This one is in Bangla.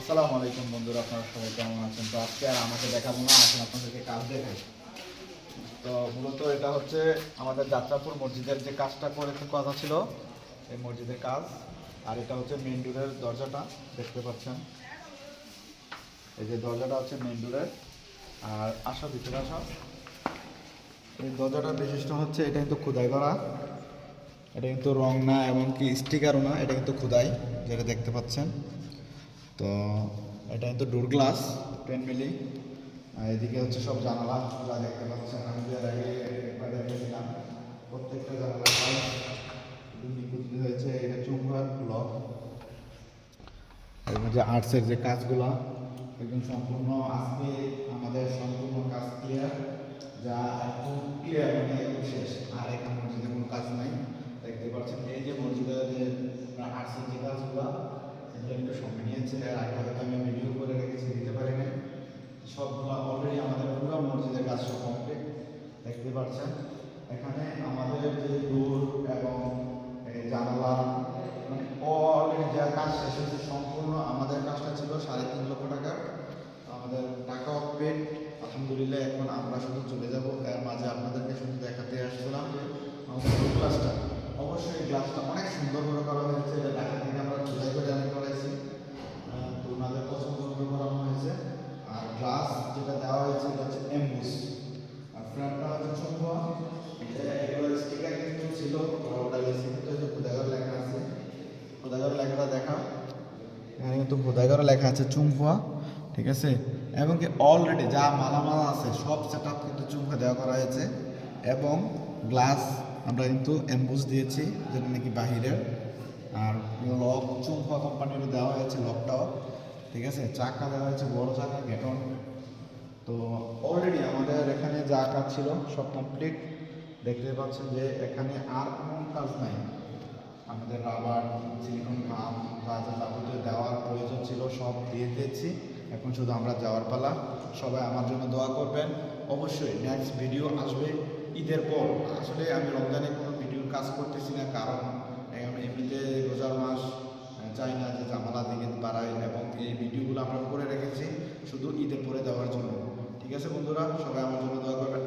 আসসালামু আলাইকুম বন্ধুরা, আপনারা সবাই কেমন আছেন? তো আজকে আর আমাকে দেখাবো না, আসলে আপনাদেরকে কাজ দেখাই। তো মূলত এটা হচ্ছে আমাদের যাত্রাপুর মসজিদের যে কাজটা করে কথা ছিল, এই মসজিদের কাজ। আর এটা হচ্ছে মেন ডোরের দরজাটা, দেখতে পাচ্ছেন? এই যে দরজাটা হচ্ছে মেন ডোরের আর আসা, ভিতরে আসা। এই দরজাটার বিশিষ্ট হচ্ছে, এটা কিন্তু খোদাই করা। এটা কিন্তু রং না, এমনকি স্টিকারও না, এটা কিন্তু খোদাই, যেটা দেখতে পাচ্ছেন। তো এটা কিন্তু ডোর গ্লাস, টেন মিলি। আর এদিকে হচ্ছে সব জানালা, যা দেখতে পাচ্ছেন, আমি যে আগে একবার দেখেছিলাম প্রত্যেকটা জানালা হয়েছে। এটা চুম্বার ব্লক এবং যে আর্টসের যে কাজগুলো একদম সম্পূর্ণ আজকে আমাদের সম্পূর্ণ কাজ ক্লিয়ার যা একদম ক্লিয়ার মানে একদম শেষ আর এখানে মসজিদে কোনো কাজ নাই দেখতে পাচ্ছেন এই যে মসজিদের যে আর্টসের যে কাজগুলো এগুলো একটু সময় নিয়েছে আর আগে হয়তো আমি ভিডিও করে রেখেছি, দিতে পারি না সবগুলো অলরেডি আমাদের পুরো মসজিদের কাজ সব কমপ্লিট দেখতে পাচ্ছেন। এখানে আমাদের যে ডোর এবং জানালা মানে অলরেডি যা কাজ শেষ হয়েছে, সম্পূর্ণ আমাদের কাজটা ছিল সাড়ে তিন লক্ষ টাকা। আমাদের টাকাও পেড আলহামদুলিল্লাহ, এখন আমরা শুধু চলে যাব। এর মাঝে আপনাদেরকে শুধু দেখাতে আসছিলাম যে, আমাদের এই গ্লাসটা অবশ্যই কিন্তু লেখা আছে চুম্পা ঠিক আছে? এবং কি অলরেডি যা মালামাল আছে, সব সেট কিন্তু চুম্পা দেওয়া করা হয়েছে। এবং গ্লাস আমরা কিন্তু এমবুস দিয়েছি, যেটা নাকি বাহিরের। আর লক চুম্পা কোম্পানির দেওয়া হয়েছে লকটাও ঠিক আছে? চাকা দেওয়া হয়েছে, বড় চাকা গেটন তো অলরেডি আমাদের এখানে যা কাজ ছিল, সব কমপ্লিট দেখতে পাচ্ছেন যে এখানে আর কোনো কাজ নাই। আমাদের রাবার সিলিকন কাম যা যাবতীয় দেওয়ার প্রয়োজন ছিল, সব দিয়ে দিয়েছি। এখন শুধু আমরা যাওয়ার পালা। সবাই আমার জন্য দোয়া করবেন। অবশ্যই নেক্সট ভিডিও আসবে ঈদের পর। আসলে আমি রমজানে কোনো ভিডিওর কাজ করতেছি না, কারণ এমনিতে রোজার মাস। চাই না যে জামালা দিকে বাড়াই এবং এই ভিডিওগুলো আমরা করে রেখেছি, শুধু ঈদের পরে দেওয়ার জন্য। ঠিক আছে বন্ধুরা? সবাই আমার জন্য দোয়া করবেন।